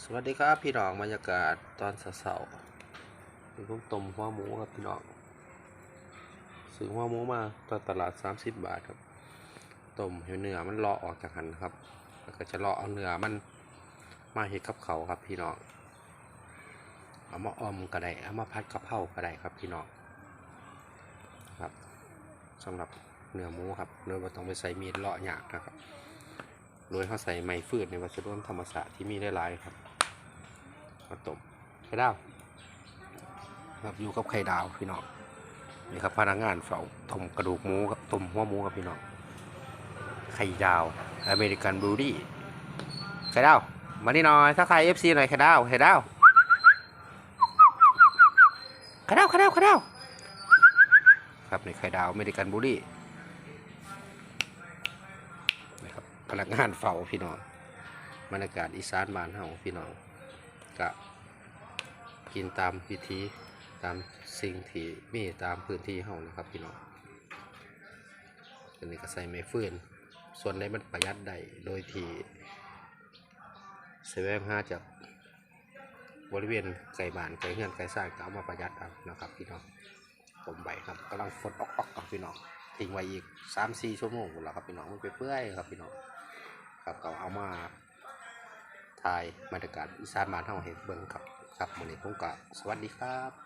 สวัสดีครับพี่น้องบรรยากาศตอนเสาร์เป็นพวกต้มหัวหมูครับพี่น้องซื้อหัวหมูมาตอนตลาด 30 บาทครับต้มให้เนื้อมันเลาะออกจากหันครับแล้วก็จะเลาะเอาเนื้อมันมาเฮ็ดกับเขาครับพี่น้องเอามาออมก็ได้เอามาพัดกระเพราก็ได้ครับพี่น้องครับสำหรับเนื้อหมูครับโดยว่าต้องไปใส่มีดเลาะยากนะครับ โดยเขาใส่ไม้ฟืดในวัสดุธรรมศาสตร์ที่มีหลายๆครับมาต้มไข่ดาวครับอยู่กับไข่ดาวพี่น้องนี่ครับพนักงานเฝ้าต้มกระดูกหมูครับต้มหัวหมูครับพี่น้องไข่ดาวอเมริกันบลูดี้ไข่ดาวมานี่หน่อยถ้าใครเอฟซีหน่อยไข่ดาวไข่ดาวไข่ดาวไข่ดาวไข่ดาวครับนี่ไข่ดาวอเมริกันบลูดี้ พนักงานเฝ้าพี่น้องบรรยากาศอีสานบ้านเฮาพี่น้องกะกินตามพิธีตามสิ่งที่มีตามพื้นที่เฮานะครับพี่น้องอันนี้ก็ใส่ไม้ฟืนส่วนใดมันประหยัดได้โดยที่เซเว่นห้าจากบริเวณไก่บ้านไก่เฮือนไก่สร้างก็เอามาประหยัดเอานะครับพี่น้องผมใบครับกำลังฝนออกๆครับพี่น้องทิ้งไว้อีกสามสี่ชั่วโมงแล้วครับพี่น้องมันไปเปื่อยครับพี่น้อง ครับก็เอามาถ่ายบรรยากาศอีสานบ้านเฮาให้เบิ่งครับครับมื้อนี้ผมก็สวัสดีครับ